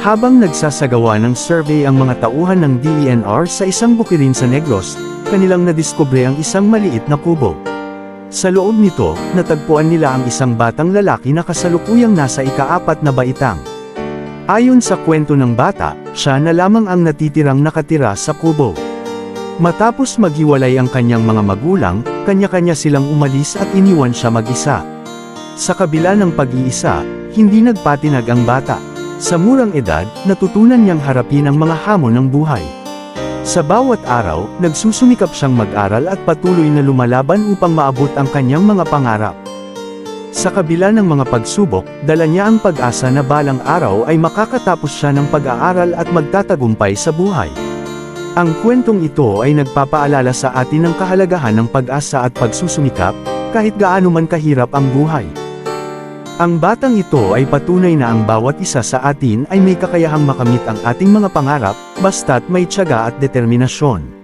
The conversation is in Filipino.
Habang nagsasagawa ng survey ang mga tauhan ng DENR sa isang bukirin sa Negros, kanilang nadiskubre ang isang maliit na kubo. Sa loob nito, natagpuan nila ang isang batang lalaki na kasalukuyang nasa ikaapat na baitang. Ayon sa kwento ng bata, siya na lamang ang natitirang nakatira sa kubo. Matapos maghiwalay ang kanyang mga magulang, kanya-kanya silang umalis at iniwan siya mag-isa. Sa kabila ng pag-iisa, hindi nagpatinag ang bata. Sa murang edad, natutunan niyang harapin ang mga hamon ng buhay. Sa bawat araw, nagsusumikap siyang mag-aral at patuloy na lumalaban upang maabot ang kanyang mga pangarap. Sa kabila ng mga pagsubok, dala niya ang pag-asa na balang araw ay makakatapos siya ng pag-aaral at magtatagumpay sa buhay. Ang kwentong ito ay nagpapaalala sa atin ng kahalagahan ng pag-asa at pagsusumikap, kahit gaano man kahirap ang buhay. Ang batang ito ay patunay na ang bawat isa sa atin ay may kakayahang makamit ang ating mga pangarap, basta't may tiyaga at determinasyon.